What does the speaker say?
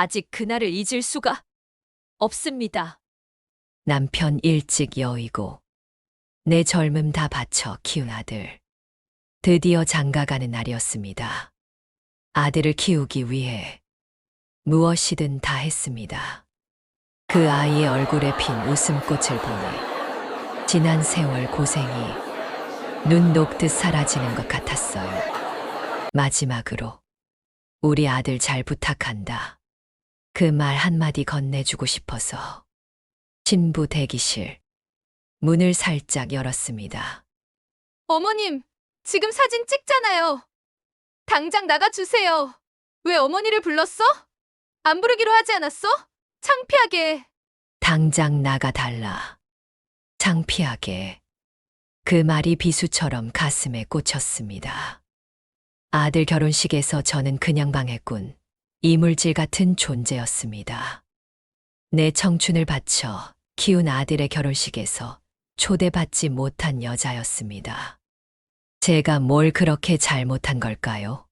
아직 그날을 잊을 수가 없습니다. 남편 일찍 여의고 내 젊음 다 바쳐 키운 아들. 드디어 장가가는 날이었습니다. 아들을 키우기 위해 무엇이든 다 했습니다. 그 아이의 얼굴에 핀 웃음꽃을 보니 지난 세월 고생이 눈 녹듯 사라지는 것 같았어요. 마지막으로 우리 아들 잘 부탁한다. 그 말 한마디 건네주고 싶어서 신부 대기실 문을 살짝 열었습니다. 어머님, 지금 사진 찍잖아요. 당장 나가주세요. 왜 어머니를 불렀어? 안 부르기로 하지 않았어? 창피하게. 당장 나가달라. 창피하게. 그 말이 비수처럼 가슴에 꽂혔습니다. 아들 결혼식에서 저는 그냥 방해꾼, 이물질 같은 존재였습니다. 내 청춘을 바쳐 키운 아들의 결혼식에서 초대받지 못한 여자였습니다. 제가 뭘 그렇게 잘못한 걸까요?